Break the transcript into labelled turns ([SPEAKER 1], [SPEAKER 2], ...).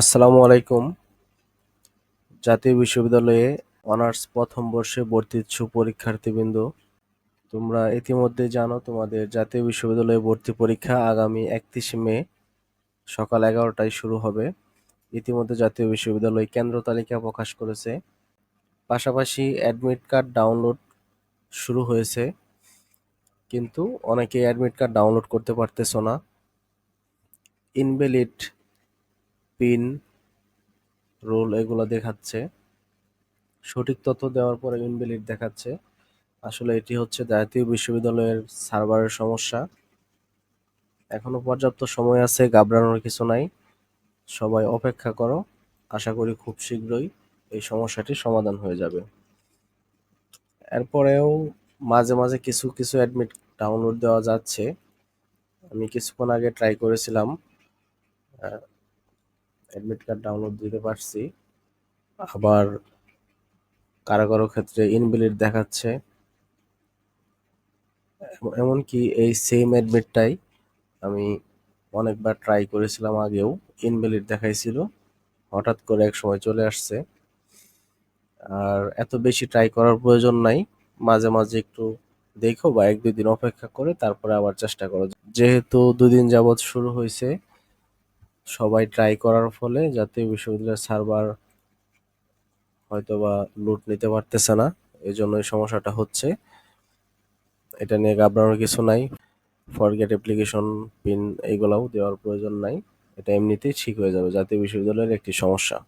[SPEAKER 1] আসসালামু আলাইকুম। জাতীয় বিশ্ববিদ্যালয়ে অনার্স প্রথম বর্ষে ভর্তি ইচ্ছুক পরীক্ষার্থীবৃন্দ, তোমরা ইতিমধ্যে জানো তোমাদের জাতীয় বিশ্ববিদ্যালয়ে ভর্তি পরীক্ষা আগামী একত্রিশে মে সকাল এগারোটায় শুরু হবে। ইতিমধ্যে জাতীয় বিশ্ববিদ্যালয় কেন্দ্র তালিকা প্রকাশ করেছে। পাশাপাশি অ্যাডমিট কার্ড ডাউনলোড শুরু হয়েছে। কিন্তু অনেকে অ্যাডমিট কার্ড ডাউনলোড করতে পারতেছো না। ইনভ্যালিড পিন, রোল এগুলো দেখাচ্ছে। সঠিক তথ্য দেওয়ার পরে ইনভ্যালিড দেখাচ্ছে। আসলে এটি হচ্ছে জাতীয় বিশ্ববিদ্যালয়ের সার্ভারের সমস্যা। এখনও পর্যাপ্ত সময় আছে, ঘাবড়ানোর কিছু নাই। সবাই অপেক্ষা করো। আশা করি খুব শীঘ্রই এই সমস্যাটি সমাধান হয়ে যাবে। এরপরেও মাঝে মাঝে কিছু কিছু অ্যাডমিট ডাউনলোড দেওয়া যাচ্ছে। আমি কিছুক্ষণ আগে ট্রাই করেছিলাম। অ্যাডমিট কার্ড ডাউনলোড দিতে পারছি। আবার কারও কারও ক্ষেত্রে ইনভ্যালিড দেখাচ্ছে। এম- এমনকি এই সেম অ্যাডমিটটাই আমি অনেকবার ট্রাই করেছিলাম আগেও ইনভ্যালিড দেখাইছিল। হঠাৎ করে এক সময় চলে আসছে। আর এত বেশি ট্রাই করার প্রয়োজন নাই। মাঝে মাঝে একটু দেখো বা এক দুই দিন অপেক্ষা করে, তারপরে আবার চেষ্টা করো। যেহেতু দুদিন যাবৎ শুরু হয়েছে সবাই ট্রাই করার ফলে জাতীয় বিশ্ববিদ্যালয়ের সার্ভার হয়তো বা লুট নিতে পারতেছে না এই জন্য এই সমস্যাটা হচ্ছে। এটা নিয়ে ঘাবড়ানোর কিছু নাই। ফরগেট অ্যাপ্লিকেশন পিন এইগুলাও দেওয়ার প্রয়োজন নাই। এটা এমনিতেই ঠিক হয়ে যাবে। জাতীয় বিশ্ববিদ্যালয়ের একটি সমস্যা।